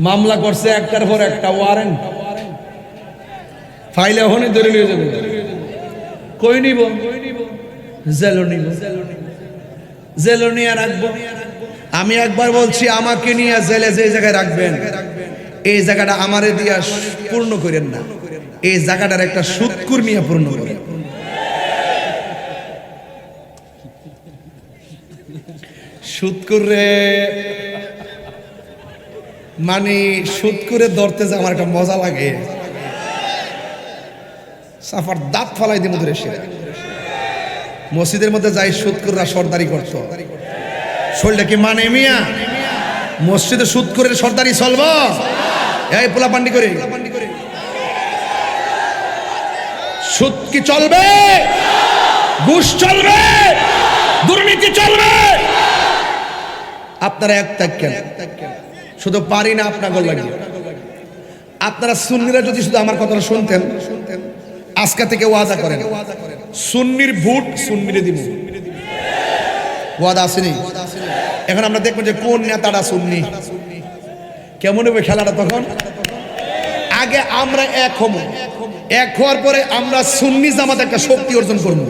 মামলা করছে একটার পর একটা ওয়ারেন্ট ফাইলে ওখানে ধরে নিয়ে যাবে। কই নিব? জেলো নিব। নিয়ে রাখব। আমি একবার বলছি, আমাকে নিয়ে জেলে যে জায়গায় রাখবেন, এই জায়গাটা আমারে দিয়া পূর্ণ করেন না। এই জায়গাটার একটা সুৎকুর পূর্ণ করেন। সুৎকুর রে। মানে সুদ করে ধরতে যে আমার একটা মজা লাগে। সাফার দাঁত ফালাই দিয়ে মধুরে সে। মসজিদের মধ্যে যাই সুদকুররা সর্দারি করত। শরীরটা কি মানে মিয়া? মসজিদে সুদ করে সর্দারি চলব? এই পোলা পান্ডি করে। সুদ কি চলবে? ঘুষ চলবে? দুর্নীতি চলবে? আপনারা এক ত্যাগ থাকেন শুধু পারি না আপনার লাগে আপনারা সুন্নিরা যদি শুধু আমার কথাটা শুনতেন আজকে থেকে ওয়াদা করেন। সুন্নির ভোট সুন্নিরে দিব। ওয়াদা আসেনি? এখন আমরা দেখব যে কোন নেতাটা সুন্নি। কেমন হবে খেলাটা তখন? আগে আমরা এক হব। এক হওয়ার পরে আমরা সুন্নি জামাত একটা শক্তি অর্জন করব।